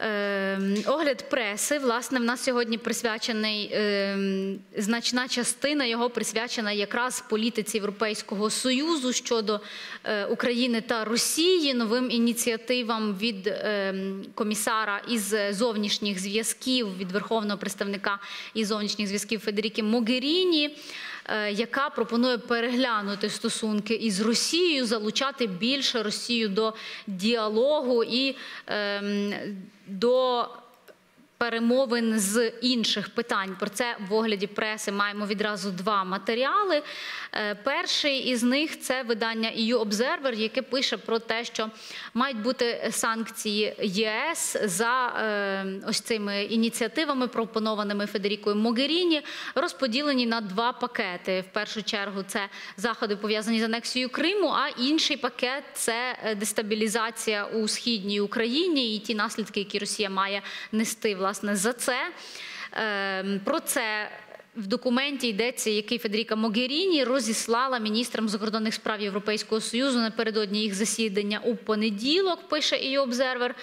Е, Огляд преси. Власне, в нас сьогодні присвячений е, значна частина його присвячена якраз політиці Європейського союзу щодо е, України та Росії, новим ініціативам від е, комісара із зовнішніх зв'язків від верховного представника із зовнішніх зв'язків Федеріки Могеріні. е, Яка пропонує переглянути стосунки із Росією, залучати більше Росію до діалогу і ем, до перемовин з інших питань. Про це в огляді преси маємо відразу два матеріали. Е, Перший із них це видання EU Observer, яке пише про те, що мають бути санкції ЄС за е, ось цими ініціативами, пропонованими Федерікою Могеріні, розподілені на два пакети. В першу чергу це заходи пов'язані з анексією Криму, а інший пакет це е, дестабілізація у східній Україні і ті наслідки, які Росія має нести власне за це. Ем, Про це в документі йдеться, який Федеріка Могеріні розіслала міністрам закордонних справ Європейського Союзу напередодні їх засідання у понеділок, пише і Обзервер.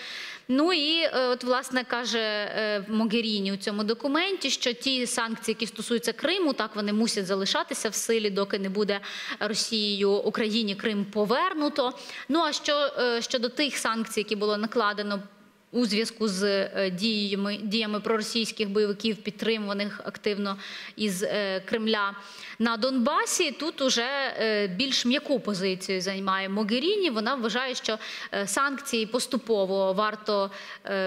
Ну і е, от власне каже е, Могеріні у цьому документі, що ті санкції, які стосуються Криму, так вони мусять залишатися в силі, доки не буде Росією Україні Крим повернуто. Ну а що е, щодо тих санкцій, які було накладено у зв'язку з е, діями, діями проросійських бойовиків, підтримуваних активно із е, Кремля на Донбасі. Тут уже е, більш м'яку позицію займає Могеріні. Вона вважає, що санкції поступово варто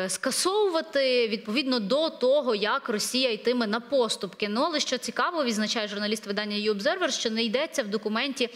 скасовувати відповідно до того, як Росія йтиме на поступки. Ну але що цікаво, відзначає журналіст видання «You Observer», що не йдеться в документі,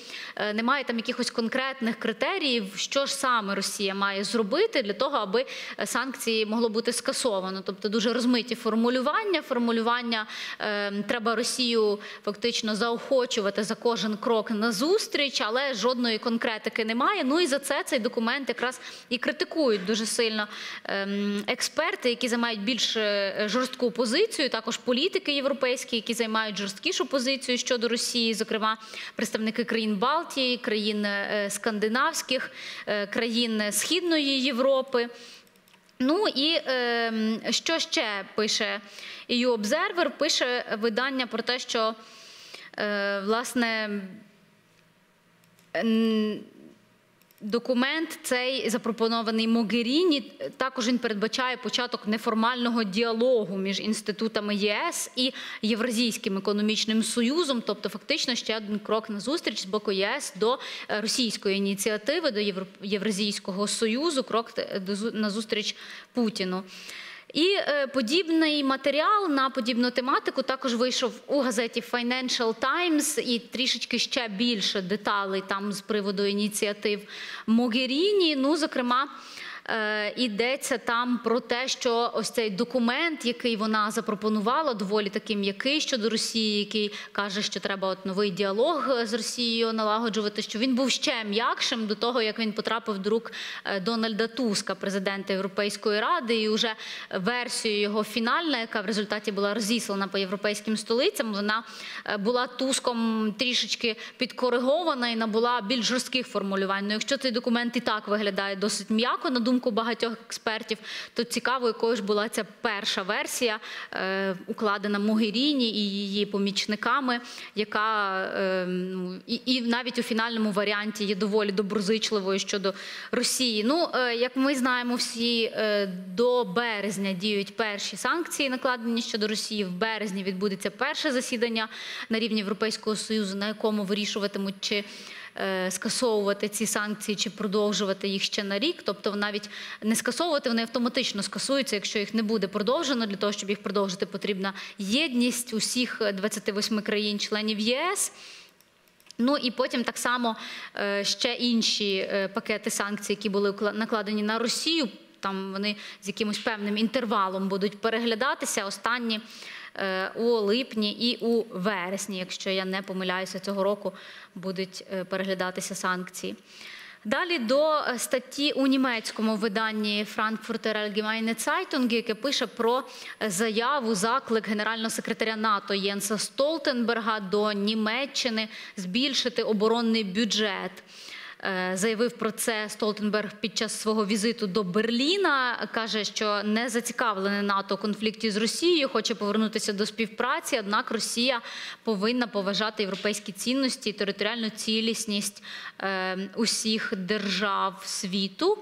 немає там якихось конкретних критеріїв, що ж саме Росія має зробити для того, аби е, санкції могло бути скасовано. Тобто дуже розмиті формулювання. Формулювання е, треба Росію фактично заохочувати за кожен крок на зустріч, але жодної конкретики немає. Ну і за це цей документ якраз і критикують дуже сильно ем, експерти, які займають більш е, жорстку позицію, також політики європейські, які займають жорсткішу позицію щодо Росії, зокрема представники країн Балтії, країн е, скандинавських, е, країн Східної Європи. Ну і е, що ще пише EU Observer? Пише видання про те, що е, власне документ цей запропонований Могеріні. Також він передбачає початок неформального діалогу між інститутами ЄС і Євразійським економічним союзом, тобто фактично ще один крок на зустріч з боку ЄС до е, російської ініціативи, до Євразійського союзу, крок те- на зустріч Путіну. І е, подібний матеріал на подібну тематику також вийшов у газеті Financial Times і трішечки ще більше деталей там з приводу ініціатив Могеріні. Ну, зокрема. Е, Йдеться там про те, що ось цей документ, який вона запропонувала, доволі такий м'який щодо Росії, який каже, що треба от новий діалог е, з Росією налагоджувати, що він був ще м'якшим до того, як він потрапив до рук е, Дональда Туска, президента Європейської ради, і вже версію його фінальна, яка в результаті була розіслана по європейським столицям, вона була Туском трішечки підкоригована і набула більш жорстких формулювань. Ну, якщо цей документ і так виглядає досить м'яко, на думку багатьох експертів, то цікаво, якою ж була ця перша версія, е, укладена Могеріні і її помічниками, яка е, ну, і, і навіть у фінальному варіанті є доволі доброзичливою щодо Росії. Ну, е, як ми знаємо, всі е, до березня діють перші санкції, накладені щодо Росії. В березні відбудеться перше засідання на рівні Європейського союзу, на якому вирішуватимуть чи е, скасовувати ці санкції чи продовжувати їх ще на рік. Тобто навіть не скасовувати, вони автоматично скасуються, якщо їх не буде продовжено. Для того, щоб їх продовжити, потрібна єдність усіх 28 країн-членів ЄС. Ну і потім так само е, ще інші е, пакети санкцій, які були накладені на Росію. Там вони з якимось певним інтервалом будуть переглядатися. Останні е, у липні і у вересні, якщо я не помиляюся, цього року будуть е, переглядатися санкції. Далі до е, статті у німецькому виданні Frankfurter Allgemeine Zeitung, яке пише про е, заяву, заклик генерального секретаря НАТО Єнса Столтенберга до Німеччини збільшити оборонний бюджет. Е, Заявив про це Столтенберг під час свого візиту до Берліна. Каже, що не зацікавлений НАТО конфлікті з Росією, хоче повернутися до співпраці. Однак Росія повинна поважати європейські цінності і територіальну цілісність е, усіх держав світу.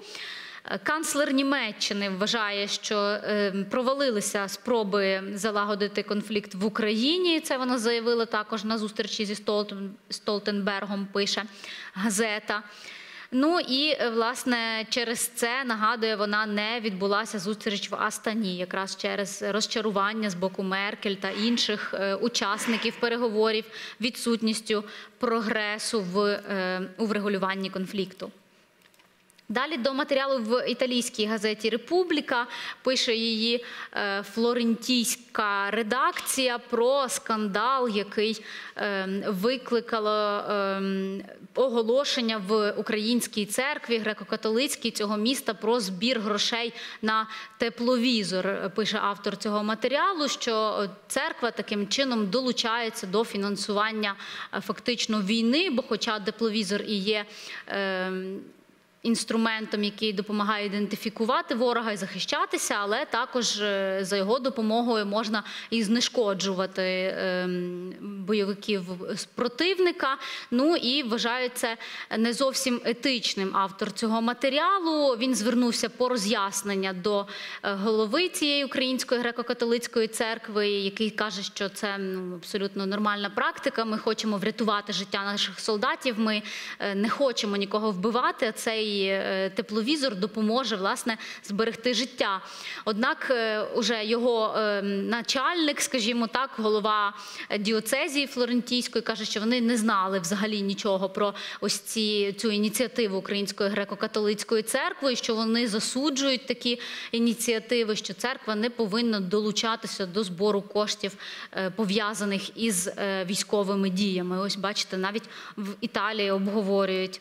Е, Канцлер Німеччини вважає, що е, провалилися спроби залагодити конфлікт в Україні. Це вона заявила також на зустрічі зі Столтен- Столтенбергом. Пише газета. Ну і е, власне через це нагадує, вона не відбулася зустріч в Астані, якраз через розчарування з боку Меркель та інших учасників переговорів, відсутністю прогресу в врегулюванні конфлікту. Далі до матеріалу в італійській газеті Републіка пише її е, флорентійська редакція про скандал, який е, викликало е, оголошення в українській церкві греко-католицькій цього міста про збір грошей на тепловізор. Пише автор цього матеріалу, що церква таким чином долучається до фінансування фактично війни, бо, хоча тепловізор і є. Е, інструментом, який допомагає ідентифікувати ворога і захищатися, але також е, за його допомогою можна і знешкоджувати ем, бойовиків з противника. Ну і вважає це не зовсім етичним автор цього матеріалу. Він звернувся по роз'яснення до е, голови цієї української греко-католицької церкви, який каже, що це ну, абсолютно нормальна практика. Ми хочемо врятувати життя наших солдатів. Ми е, не хочемо нікого вбивати. а Цей е, тепловізор допоможе власне зберегти життя. Однак, е, уже його е, начальник, скажімо так, голова діоцезії Флорентійської, каже, що вони не знали взагалі нічого про ось ці цю ініціативу Української греко-католицької церкви, що вони засуджують такі ініціативи, що церква не повинна долучатися до збору коштів пов'язаних із військовими діями. Ось бачите, навіть в Італії обговорюють.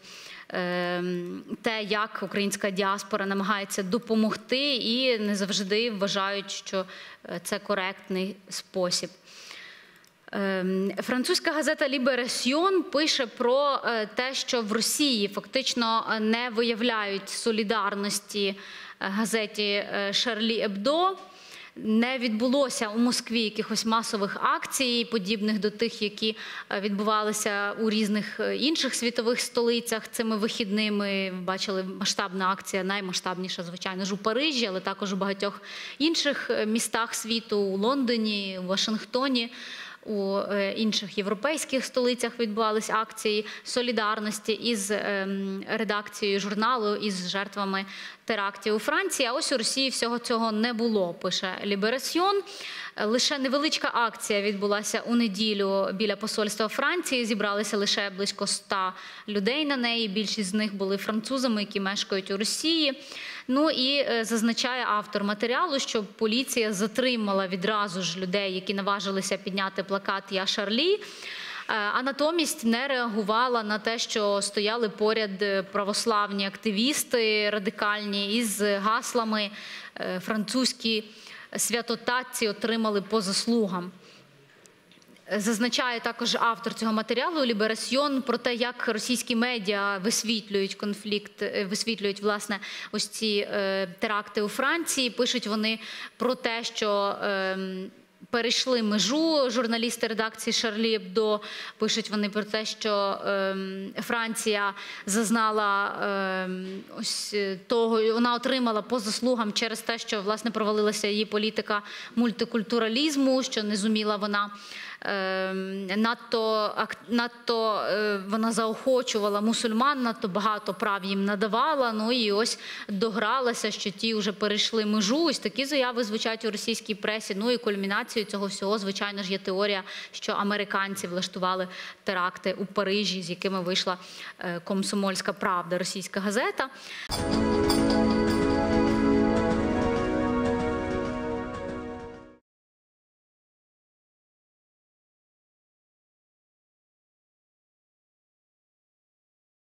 Ем, Те, як українська діаспора намагається допомогти, і не завжди вважають, що е, це коректний спосіб. Ем, Французька газета Ліберасьйон пише про е, те, що в Росії фактично не виявляють солідарності е, газеті Шарлі Ебдо. Не відбулося у Москві якихось масових акцій, подібних до тих, які е, відбувалися у різних е, інших світових столицях цими вихідними. Ви Бачили масштабна акція, наймасштабніша, звичайно ж, у Парижі, але також у багатьох інших е, містах світу, у Лондоні, у Вашингтоні. У е, інших європейських столицях відбувалися акції солідарності із ем, редакцією журналу із жертвами терактів у Франції. А ось у Росії всього цього не було. Пише Ліберасьйон. Лише невеличка акція відбулася у неділю біля посольства Франції. Зібралися лише близько 100 людей на неї. Більшість з них були французами, які мешкають у Росії. Ну і е, зазначає автор матеріалу, що поліція затримала відразу ж людей, які наважилися підняти плакат Я Шарлі. Е, А натомість не реагувала на те, що стояли поряд е, православні активісти радикальні із гаслами французькі святотатці отримали по заслугам. Зазначає також автор цього матеріалу Ліберасьйон про те, як російські медіа висвітлюють конфлікт, е, висвітлюють власне ось ці е, теракти у Франції. Пишуть вони про те, що ем, перейшли межу журналісти редакції Шарлі Ебдо. Пишуть вони про те, що ем, Франція зазнала ем, ось е, того, вона отримала по заслугам через те, що власне провалилася її політика мультикультуралізму, що не зуміла вона. Ем, Надто надто е, вона заохочувала мусульман, надто багато прав їм надавала. Ну і ось догралася, що ті вже перейшли межу. Ось такі заяви звучать у російській пресі. Ну і кульмінацією цього всього, звичайно ж, є теорія, що американці влаштували теракти у Парижі, з якими вийшла е, комсомольська правда, російська газета.